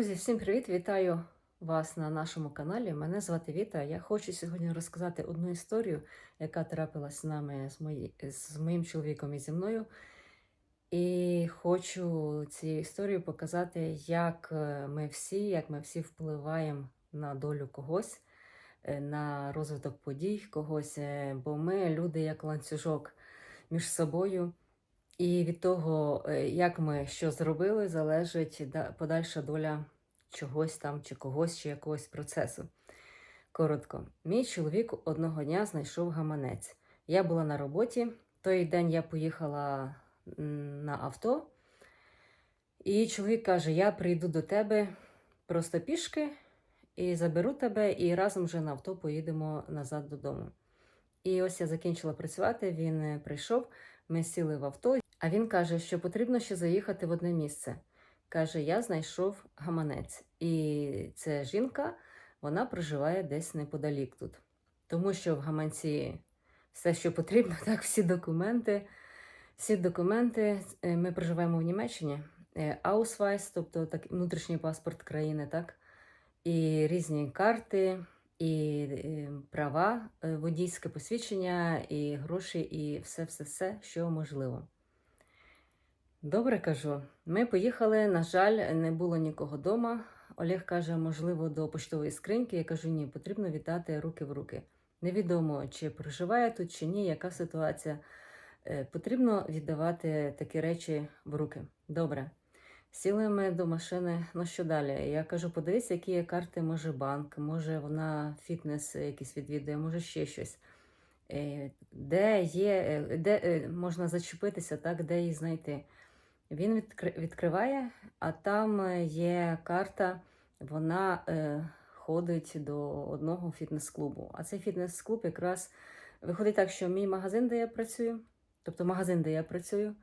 Друзі, всім привіт! Вітаю вас на нашому каналі. Мене звати Віта. Я хочу сьогодні розказати одну історію, яка трапилась з нами з, мої... з моїм чоловіком і зі мною. І хочу цією історією показати, як е, ми всі, як ми всі впливаємо на долю когось, е, на розвиток подій когось. е, Бо ми люди як ланцюжок між собою. І від того, е, як ми що зробили, залежить подальша доля чогось там, чи когось, чи якогось процесу. Коротко, мій чоловік одного дня знайшов гаманець. Я була на роботі. Той день я поїхала на авто, і чоловік каже: Я прийду до тебе просто пішки і заберу тебе, і разом вже на авто поїдемо назад додому. І ось я закінчила працювати. Він е, прийшов, ми сіли в авто, а він каже, що потрібно ще заїхати в одне місце. Каже, я знайшов гаманець. І ця жінка вона проживає десь неподалік тут. Тому що в гаманці все, що потрібно, так, всі документи. Всі документи. Е, Ми проживаємо в Німеччині. Е, Аусвайс, тобто так, внутрішній паспорт країни, так? І різні карти, і е, права, е, водійське посвідчення, і гроші, і все-все-все, що можливо. Добре кажу. Ми поїхали. На жаль, не було нікого вдома. Олег каже, можливо, до поштової скриньки. Я кажу, ні, потрібно вітати руки в руки. Невідомо, чи проживає тут, чи ні, яка ситуація. Е, Потрібно віддавати такі речі в руки. Добре. Сіли ми до машини. Ну що далі? Я кажу, подивись, які є карти, може банк, може вона фітнес якийсь відвідує, може ще щось. Е, Де є, е, де можна зачепитися, так, де її знайти. Він відкри- відкриває, а там е, є карта, вона е, ходить до одного фітнес-клубу. А цей фітнес-клуб якраз виходить так, що мій магазин, де я працюю, тобто магазин, де я працюю,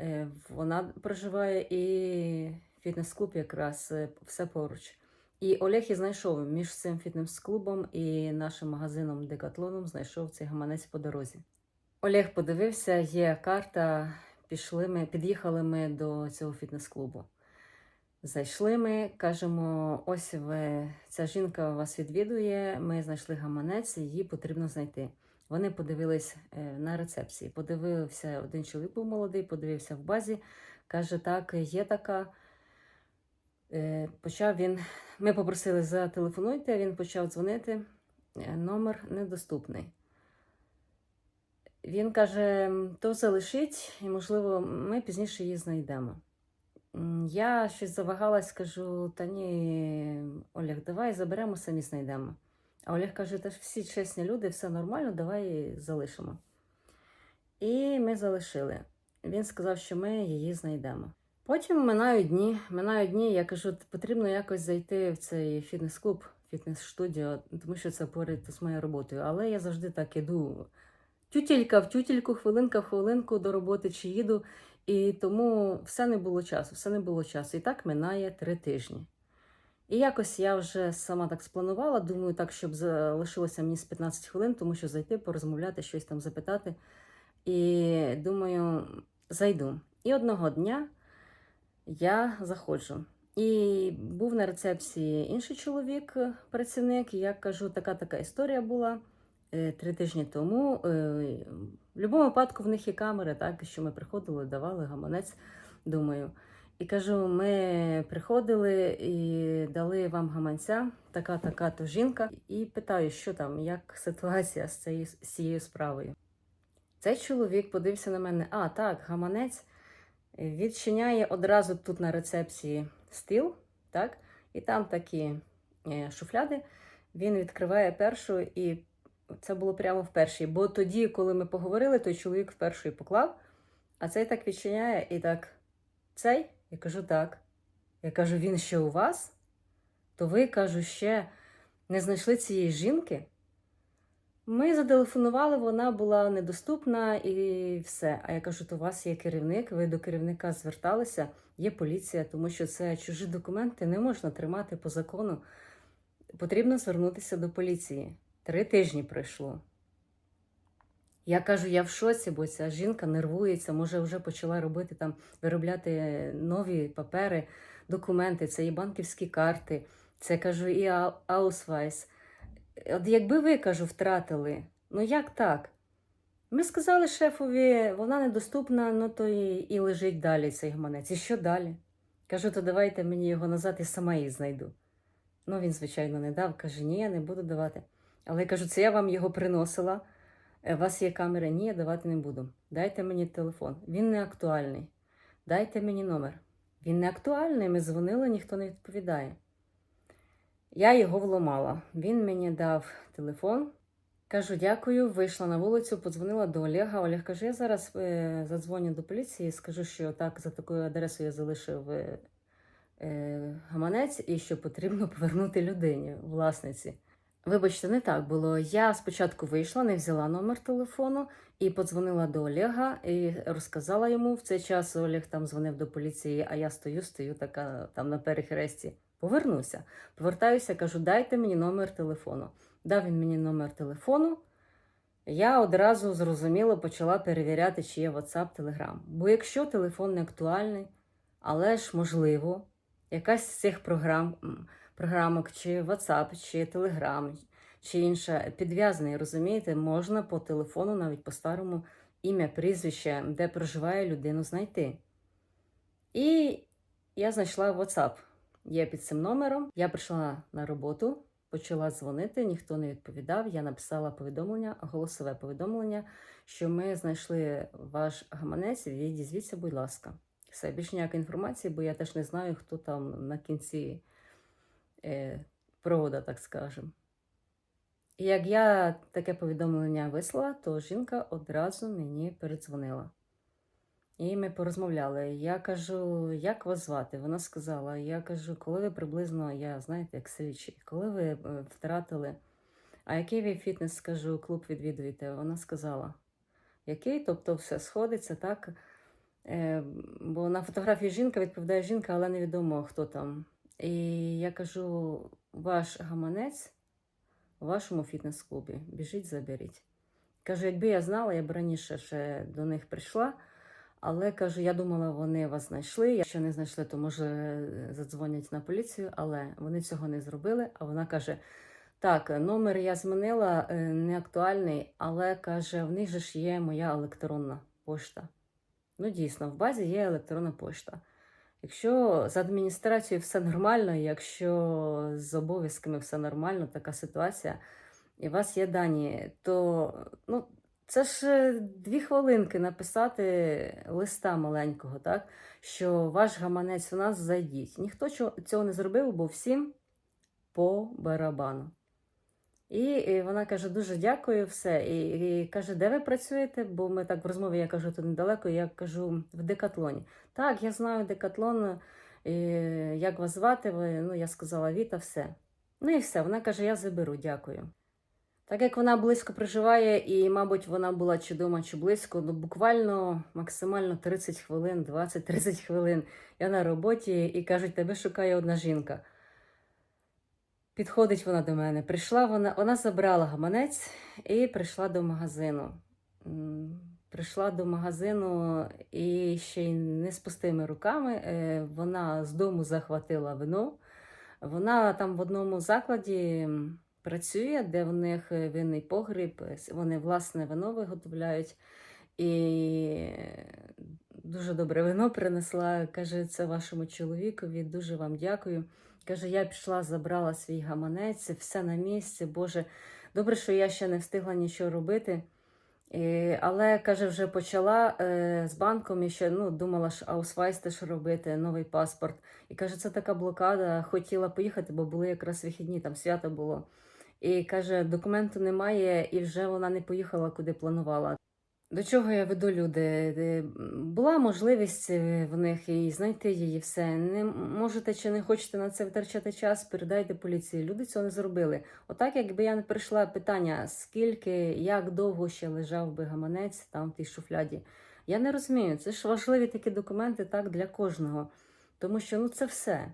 е, вона проживає, і фітнес-клуб якраз е, все поруч. І Олег і знайшов між цим фітнес-клубом і нашим магазином Декатлоном знайшов цей гаманець по дорозі. Олег подивився, є карта. Пішли ми, під'їхали ми до цього фітнес-клубу. Зайшли ми, кажемо, ось ви, ця жінка вас відвідує, ми знайшли гаманець, її потрібно знайти. Вони подивились е, на рецепції. Подивився, один чоловік був молодий, подивився в базі, каже, так, є така. Е, Почав він, ми попросили зателефонуйте, він почав дзвонити. Е, Номер недоступний. Він каже: то залишіть, і, можливо, ми пізніше її знайдемо. Я щось завагалась, кажу: та ні, Олег, давай заберемо, самі знайдемо. А Олег каже: та ж всі чесні люди, все нормально, давай залишимо. І ми залишили. Він сказав, що ми її знайдемо. Потім минають дні, минають дні, я кажу, потрібно якось зайти в цей фітнес-клуб, фітнес-студіо, тому що це поряд з моєю роботою. Але я завжди так іду тютілька в тютільку, хвилинка в хвилинку до роботи чи їду. І тому все не було часу, все не було часу. І так минає три тижні. І якось я вже сама так спланувала, думаю, так, щоб залишилося мені з 15 хвилин, тому що зайти, порозмовляти, щось там запитати. І думаю, зайду. І одного дня я заходжу. І був на рецепції інший чоловік, працівник. і Я кажу, така така історія була три тижні тому. Е, В будь-якому випадку в них є камери, так, що ми приходили, давали гаманець, думаю. І кажу, ми приходили і дали вам гаманця, така така то жінка, і питаю, що там, як ситуація з цією, з цією справою. Цей чоловік подивився на мене: а, так, гаманець відчиняє одразу тут на рецепції стіл, так, і там такі е, шуфляди. Він відкриває першу, і це було прямо в першій. Бо тоді, коли ми поговорили, той чоловік в першої поклав, а цей так відчиняє і так. Цей? Я кажу, так. Я кажу, він ще у вас? То ви, кажу, ще не знайшли цієї жінки? Ми зателефонували, вона була недоступна і все. А я кажу, то у вас є керівник, ви до керівника зверталися, є поліція, тому що це чужі документи не можна тримати по закону. Потрібно звернутися до поліції. Три тижні пройшло. Я кажу, я в шоці, бо ця жінка нервується, може вже почала робити там, виробляти нові папери. документи, це і банківські карти, це кажу, і ау- аусвайс. От якби ви кажу, втратили, ну як так? Ми сказали шефові, вона недоступна, ну то і, і лежить далі цей гаманець. І що далі? Кажу, то давайте мені його назад і сама її знайду. Ну, він, звичайно, не дав. Каже, ні, я не буду давати. Але я кажу, це я вам його приносила. Е, У вас є камера? Ні, я давати не буду. Дайте мені телефон. Він не актуальний. Дайте мені номер. Він не актуальний, ми дзвонили, ніхто не відповідає. Я його вломала. Він мені дав телефон. Кажу, дякую. Вийшла на вулицю, подзвонила до Олега. Олег каже: я зараз е, задзвоню до поліції, скажу, що так, за такою адресою я залишив е, е, гаманець і що потрібно повернути людині, власниці. Вибачте, не так було. Я спочатку вийшла, не взяла номер телефону і подзвонила до Олега і розказала йому в цей час. Олег там дзвонив до поліції, а я стою, стою така там на перехресті. Повернуся. Повертаюся, кажу, дайте мені номер телефону. Дав він мені номер телефону. Я одразу зрозуміло почала перевіряти, чи є WhatsApp, Telegram. Бо якщо телефон не актуальний, але ж можливо, якась з цих програм, програмок, чи WhatsApp, чи Telegram, чи інша підв'язаний, розумієте, можна по телефону, навіть по старому ім'я, прізвище, де проживає людину, знайти. І я знайшла WhatsApp. Є під цим номером. Я прийшла на роботу, почала дзвонити, ніхто не відповідав. Я написала повідомлення, голосове повідомлення, що ми знайшли ваш гаманець. Відізвіться, будь ласка. Все, більше ніякої інформації, бо я теж не знаю, хто там на кінці провода, так скажемо. І як я таке повідомлення вислала, то жінка одразу мені передзвонила. І ми порозмовляли. Я кажу, як вас звати? Вона сказала: я кажу, коли ви приблизно, я знаєте, як слідчий, коли ви е, втратили, а який ви фітнес, скажу, клуб відвідуєте? Вона сказала, який? Тобто все сходиться, так? Е, бо на фотографії жінка відповідає жінка, але невідомо хто там. І я кажу, ваш гаманець у вашому фітнес-клубі. Біжіть, заберіть. Кажу, якби я знала, я б раніше ще до них прийшла. Але кажу, я думала, вони вас знайшли. Якщо не знайшли, то може задзвонять на поліцію, але вони цього не зробили. А вона каже: так, номер я змінила, е, не актуальний, але каже, в них же ж є моя електронна пошта. Ну, дійсно, в базі є електронна пошта. Якщо з адміністрацією все нормально, якщо з обов'язками все нормально, така ситуація, і у вас є дані, то ну, це ж е, дві хвилинки написати листа маленького, так? що ваш гаманець у нас зайдіть. Ніхто цього не зробив, бо всім по барабану. І, вона каже: дуже дякую, все. І, і каже, де ви працюєте? Бо ми так в розмові я кажу, тут недалеко, я кажу в декатлоні. Так, я знаю декатлон, і, як вас звати? Ви? Ну, я сказала Віта, все. Ну і все. Вона каже, я заберу, дякую. Так як вона близько проживає, і, мабуть, вона була чи дома, чи близько, ну буквально максимально 30 хвилин, 20-30 хвилин. Я на роботі і кажуть, тебе шукає одна жінка. Підходить вона до мене. Прийшла вона, вона забрала гаманець і прийшла до магазину. Прийшла до магазину і ще й не з пустими руками. Е, Вона з дому захватила вино. Вона там в одному закладі працює, де в них винний погріб. Вони власне вино виготовляють. І дуже добре вино принесла. Каже, це вашому чоловікові. Дуже вам дякую. Каже, я пішла, забрала свій гаманець, все на місці. Боже, добре, що я ще не встигла нічого робити. Але каже, вже почала е, з банком і ще ну, думала ж аусвайс теж робити, новий паспорт. І каже, це така блокада. Хотіла поїхати, бо були якраз вихідні, там свято було. І каже, документу немає, і вже вона не поїхала, куди планувала. До чого я веду люди? Е, Була можливість е, в них і знайти її все. Не можете чи не хочете на це витрачати час, передайте поліції. Люди цього не зробили. Отак, якби я не прийшла питання, скільки, як довго ще лежав би гаманець там в тій шуфляді. Я не розумію. Це ж важливі такі документи так для кожного. Тому що ну це все.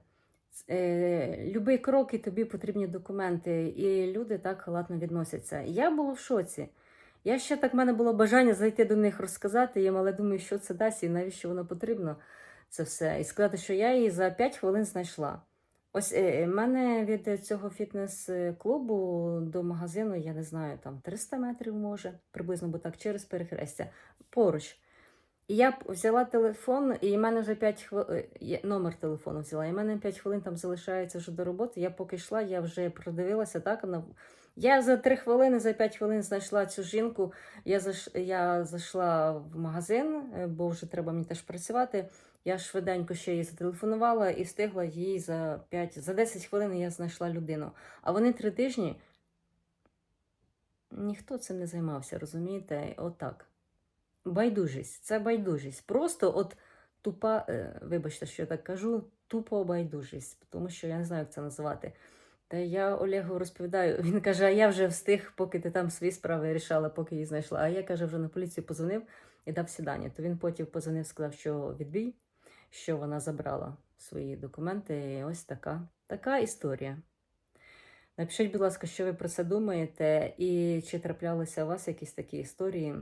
Е, любий крок і тобі потрібні документи, і люди так халатно відносяться. Я була в шоці. Я ще так в мене було бажання зайти до них розказати їм, але думаю, що це дасть і навіщо воно потрібно. це все. І сказати, що я її за 5 хвилин знайшла. Ось е, в мене від цього фітнес-клубу до магазину, я не знаю, там 300 метрів може, приблизно, бо так, через перехрестя, поруч. І я взяла телефон, і в мене вже 5 хвилин, номер телефону взяла, і в мене 5 хвилин там залишається вже до роботи. Я поки йшла, я вже продивилася так. На... Я за 3 хвилини, за 5 хвилин знайшла цю жінку. Я, заш... я зайшла в магазин, е, бо вже треба мені теж працювати. Я швиденько ще їй зателефонувала і встигла їй за 5, за 10 хвилин я знайшла людину. А вони три тижні ніхто цим не займався, розумієте? Отак. Байдужість, це байдужість. Просто от тупа, е, вибачте, що я так кажу, тупо байдужість, тому що я не знаю, як це називати. Та я Олегу розповідаю, він каже, а я вже встиг, поки ти там свої справи рішала, поки її знайшла. А я каже, вже на поліцію позвонив і дав сідання. То він потім позвонив, сказав, що відбій, що вона забрала свої документи. І ось така, така історія. Напишіть, будь ласка, що ви про це думаєте, і чи траплялися у вас якісь такі історії.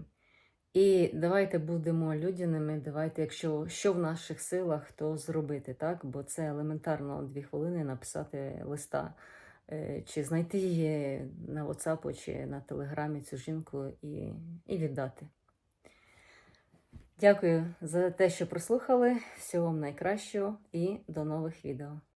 І давайте будемо людяними. Давайте, якщо що в наших силах, то зробити, так? Бо це елементарно дві хвилини написати листа, чи знайти її на WhatsApp чи на Телеграмі цю жінку і, і віддати. Дякую за те, що прослухали. Всього вам найкращого і до нових відео.